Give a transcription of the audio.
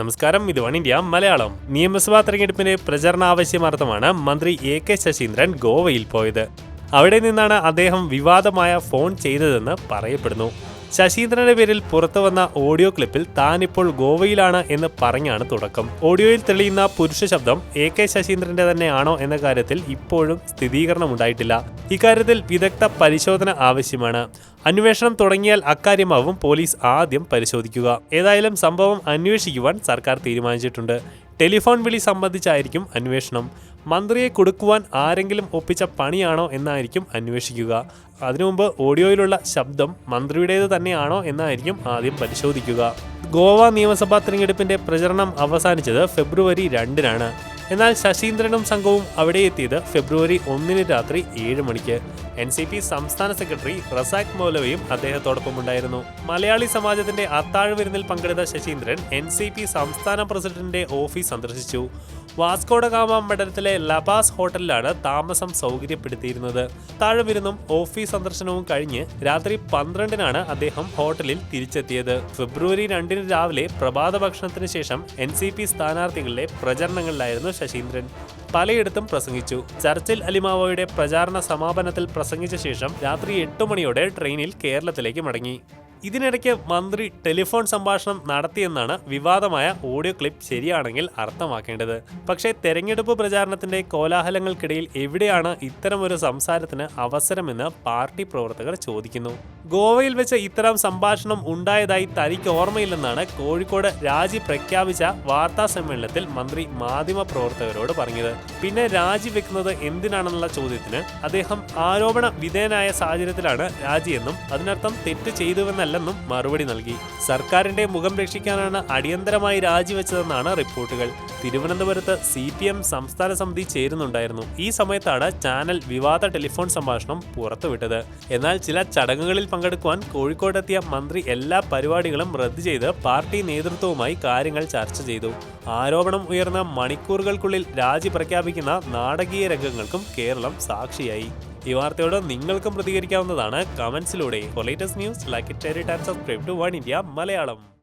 നമസ്കാരം ഇത് one India Malayalam. നിയമസഭാ തെരഞ്ഞെടുപ്പിന് പ്രചരണാവശ്യമാർത്ഥമാണ് മന്ത്രി എ കെ ശശീന്ദ്രൻ ഗോവയിൽ പോയത്. അവിടെ നിന്നാണ് അദ്ദേഹം വിവാദമായ ഫോൺ ചെയ്തതെന്ന് പറയപ്പെടുന്നു. ശശീന്ദ്രന്റെ പേരിൽ പുറത്തു വന്ന ഓഡിയോ ക്ലിപ്പിൽ താനിപ്പോൾ ഗോവയിലാണ് എന്ന് പറഞ്ഞാണ് തുടക്കം. ഓഡിയോയിൽ തെളിയുന്ന പുരുഷ ശബ്ദം എ കെ ശശീന്ദ്രന്റെ തന്നെയാണോ എന്ന കാര്യത്തിൽ ഇപ്പോഴും സ്ഥിരീകരണമുണ്ടായിട്ടില്ല. ഇക്കാര്യത്തിൽ വിദഗ്ധ പരിശോധന ആവശ്യമാണ്. അന്വേഷണം തുടങ്ങിയാൽ അക്കാര്യമാവും പോലീസ് ആദ്യം പരിശോധിക്കുക. ഏതായാലും സംഭവം അന്വേഷിക്കുവാൻ സർക്കാർ തീരുമാനിച്ചിട്ടുണ്ട്. ടെലിഫോൺ വിളി സംബന്ധിച്ചായിരിക്കും അന്വേഷണം. മന്ത്രിയെ കൊടുക്കുവാൻ ആരെങ്കിലും ഒപ്പിച്ച പണിയാണോ എന്നായിരിക്കും അന്വേഷിക്കുക. അതിനുമുമ്പ് ഓഡിയോയിലുള്ള ശബ്ദം മന്ത്രിയുടേത് തന്നെയാണോ എന്നായിരിക്കും ആദ്യം പരിശോധിക്കുക. ഗോവ നിയമസഭാ തിരഞ്ഞെടുപ്പിന്റെ പ്രചരണം അവസാനിച്ചത് ഫെബ്രുവരി രണ്ടിനാണ്. എന്നാൽ ശശീന്ദ്രനും സംഘവും അവിടെ എത്തിയത് ഫെബ്രുവരി ഒന്നിന് രാത്രി ഏഴ് മണിക്ക്. എൻ സി പി സംസ്ഥാന സെക്രട്ടറി റസാഖ് മൗലവയും അദ്ദേഹത്തോടൊപ്പം ഉണ്ടായിരുന്നു. മലയാളി സമാജത്തിന്റെ അത്താഴ വിരുന്നിൽ പങ്കെടുത്ത ശശീന്ദ്രൻ എൻ സി പി സംസ്ഥാന പ്രസിഡന്റിന്റെ ഓഫീസ് സന്ദർശിച്ചു. വാസ്കോഡ ഗാമ മണ്ഡലത്തിലെ ലബാസ് ഹോട്ടലിലാണ് താമസം സൗകര്യപ്പെടുത്തിയിരുന്നത്. താഴെവിരുന്നും ഓഫീസ് സന്ദർശനവും കഴിഞ്ഞ് രാത്രി പന്ത്രണ്ടിനാണ് അദ്ദേഹം ഹോട്ടലിൽ തിരിച്ചെത്തിയത്. ഫെബ്രുവരി രണ്ടിന് രാവിലെ പ്രഭാത ഭക്ഷണത്തിന് ശേഷം എൻ സി പി സ്ഥാനാർത്ഥികളുടെ പ്രചരണങ്ങളിലായിരുന്നു ശശീന്ദ്രൻ പലയിടത്തും പ്രസംഗിച്ചു. ചർച്ചിൽ അലിമാവോയുടെ പ്രചാരണ സമാപനത്തിൽ പ്രസംഗിച്ച ശേഷം രാത്രി എട്ട് മണിയോടെ ട്രെയിനിൽ കേരളത്തിലേക്ക് മടങ്ങി. ഇതിനിടയ്ക്ക് മന്ത്രി ടെലിഫോൺ സംഭാഷണം നടത്തിയെന്നാണ് വിവാദമായ ഓഡിയോ ക്ലിപ്പ് ശരിയാണെങ്കിൽ അർത്ഥമാക്കേണ്ടത്. പക്ഷേ തെരഞ്ഞെടുപ്പ് പ്രചാരണത്തിന്റെ കോലാഹലങ്ങൾക്കിടയിൽ എവിടെയാണ് ഇത്തരമൊരു സംസാരത്തിന് അവസരമെന്ന് പാർട്ടി പ്രവർത്തകർ ചോദിക്കുന്നു. ഗോവയിൽ വെച്ച് ഇത്തരം സംഭാഷണം ഉണ്ടായതായി തനിക്ക് ഓർമ്മയില്ലെന്നാണ് കോഴിക്കോട് രാജി പ്രഖ്യാപിച്ച വാർത്താ സമ്മേളനത്തിൽ മന്ത്രി മാധ്യമ പ്രവർത്തകരോട് പറഞ്ഞത്. പിന്നെ രാജി വെക്കുന്നത് എന്തിനാണെന്നുള്ള ചോദ്യത്തിന് അദ്ദേഹം ആരോപണ വിധേയനായ സാഹചര്യത്തിലാണ് രാജിയെന്നും അതിനർത്ഥം തെറ്റ് ചെയ്തുവെന്നല്ലെന്നും മറുപടി നൽകി. സർക്കാരിന്റെ മുഖം രക്ഷിക്കാനാണ് അടിയന്തരമായി രാജിവെച്ചതെന്നാണ് റിപ്പോർട്ടുകൾ. തിരുവനന്തപുരത്ത് സി പി എം സംസ്ഥാന സമിതി ചേരുന്നുണ്ടായിരുന്നു. ഈ സമയത്താണ് ചാനൽ വിവാദ ടെലിഫോൺ സംഭാഷണം പുറത്തുവിട്ടത്. എന്നാൽ ചില ചടങ്ങുകളിൽ പങ്കെടുക്കുവാൻ കോഴിക്കോടെത്തിയ മന്ത്രി എല്ലാ പരിപാടികളും റദ്ദു ചെയ്ത് പാർട്ടി നേതൃത്വവുമായി കാര്യങ്ങൾ ചർച്ച ചെയ്തു. ആരോപണം ഉയർന്ന മണിക്കൂറുകൾക്കുള്ളിൽ രാജി പ്രഖ്യാപിക്കുന്ന നാടകീയ രംഗങ്ങൾക്കും കേരളം സാക്ഷിയായി. ഈ വാർത്തയോട് നിങ്ങൾക്കും പ്രതികരിക്കാവുന്നതാണ്. കമന്റ്സിലൂടെ. Latest news like it share subscribe to one India Malayalam